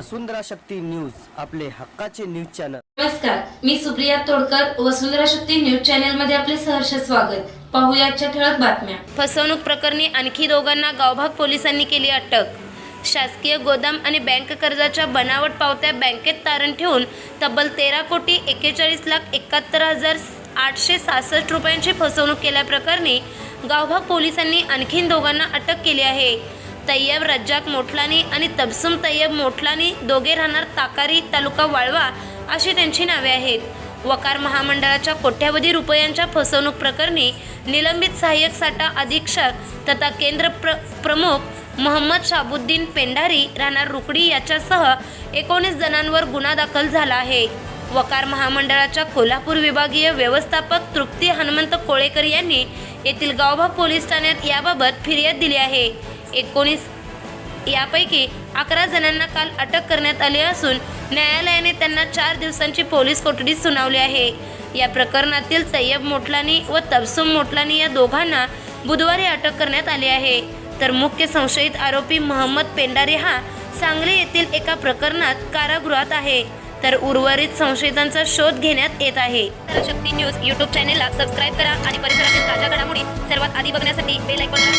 वसुंधरा Shakti news आपले हक्काचे news channel. नमस्कार मी सुप्रिया तोडकर वसुंधरा शक्ती न्यूज चॅनलमध्ये आपले सहर्ष स्वागत. पाहुयाच्या ठळक बातम्या. फसवणूक प्रकरणी आणखी दोघांना गावभाग पोलिसांनी केली अटक. शासकीय गोदाम आणि बँक कर्जाच्या बनावट पावत्या बँकेत तारण ठेवून तब्बल तेरा कोटी एक्केचाळीस लाख एकाहत्तर हजार आठशे सहासष्ट रुपयांची फसवणूक केल्याप्रकरणी गावभाग पोलिसांनी आणखीन दोघांना अटक केली आहे. तय्यब रज्जाक मोठलानी आणि तबसुम तय्यब मोठलानी दोघे राहणार ताकारी तालुका वाळवा अशी त्यांची नावे आहेत. वकार महामंडळाच्या कोट्यावधी रुपयांच्या फसवणूक प्रकरणी निलंबित सहाय्यक साठा अधीक्षक तथा केंद्र प्र प्रमुख मोहम्मद शाबुद्दीन पेंढारी राहणार रुकडी याच्यासह एकोणीस जणांवर गुन्हा दाखल झाला आहे. वकार महामंडळाच्या कोल्हापूर विभागीय व्यवस्थापक तृप्ती हनुमंत कोळेकर यांनी येथील गावभाग पोलीस ठाण्यात याबाबत फिर्याद दिली आहे. एकोणीस. यापैकी अकरा जणांना काल अटक करण्यात आली असून न्यायालयाने त्यांना चार दिवसांची पोलीस कोठडी सुनावली आहे. या प्रकरणातील तय्यब मोटलानी व तबसुम मोटलानी या दोघांना बुधवारी अटक करण्यात आली आहे. तर मुख्य संशयित आरोपी महम्मद पेंडारे हा सांगली येथील एका प्रकरणात कारागृहात आहे. तर उर्वरित संशयितांचा शोध घेण्यात येत आहे. शक्ती न्यूज यूट्यूब चॅनेलला सबस्क्राईब करा आणि परिसरातील ताज्या घडामोडी सर्वात आधी बघण्यासाठी बेल आयकॉनला